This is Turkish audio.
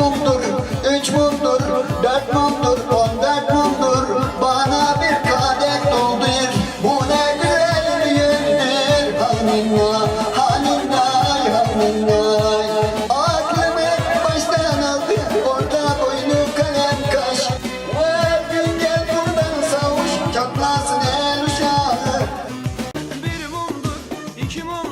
mumdur, üç mumdur, dört mumdur, on dört mumdur. Bana bir kadet doldur, bu ne güzel yüzdür. Haninna, haninna, haninna. Aklımı baştan aldı, orta boynu kalem kaş. Her gün gel buradan savuş, çatlasın el uşağı. Bir mumdur, iki mumdur.